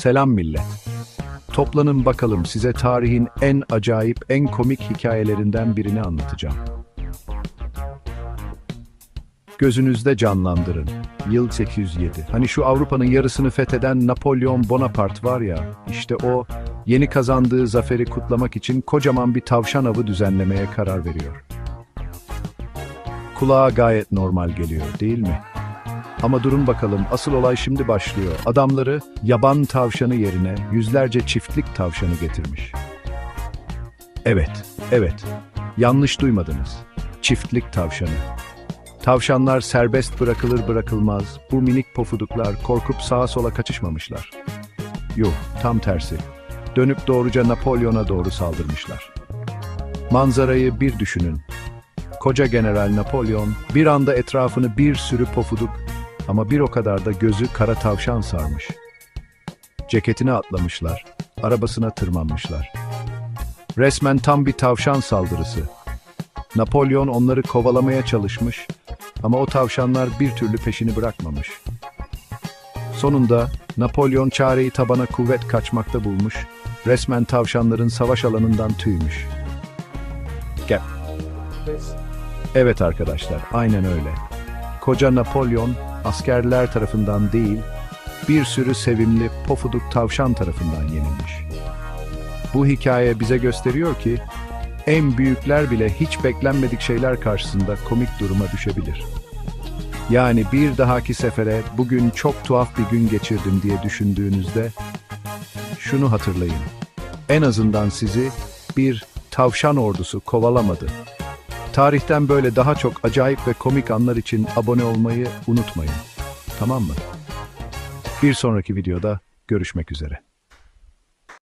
Selam millet. Toplanın bakalım size tarihin en acayip, en komik hikayelerinden birini anlatacağım. Gözünüzde canlandırın. Yıl 807. Hani şu Avrupa'nın yarısını fetheden Napolyon Bonaparte var ya, işte o yeni kazandığı zaferi kutlamak için kocaman bir tavşan avı düzenlemeye karar veriyor. Kulağa gayet normal geliyor, değil mi? Ama durun bakalım, asıl olay şimdi başlıyor. Adamları yaban tavşanı yerine yüzlerce çiftlik tavşanı getirmiş. Evet, evet. Yanlış duymadınız. Çiftlik tavşanı. Tavşanlar serbest bırakılır bırakılmaz, bu minik pofuduklar korkup sağa sola kaçışmamışlar. Yok, tam tersi. Dönüp doğruca Napolyon'a doğru saldırmışlar. Manzarayı bir düşünün. Koca General Napolyon bir anda etrafını bir sürü pofuduk ama bir o kadar da gözü kara tavşan sarmış. Ceketine atlamışlar, arabasına tırmanmışlar. Resmen tam bir tavşan saldırısı. Napolyon onları kovalamaya çalışmış ama o tavşanlar bir türlü peşini bırakmamış. Sonunda Napolyon çareyi tabana kuvvet kaçmakta bulmuş, resmen tavşanların savaş alanından tüymüş. Gel. Evet arkadaşlar, aynen öyle. Koca Napolyon askerler tarafından değil, bir sürü sevimli pofuduk tavşan tarafından yenilmiş. Bu hikaye bize gösteriyor ki, en büyükler bile hiç beklenmedik şeyler karşısında komik duruma düşebilir. Yani bir dahaki sefere bugün çok tuhaf bir gün geçirdim diye düşündüğünüzde, şunu hatırlayın. En azından sizi bir tavşan ordusu kovalamadı. Tarihten böyle daha çok acayip ve komik anlar için abone olmayı unutmayın. Tamam mı? Bir sonraki videoda görüşmek üzere.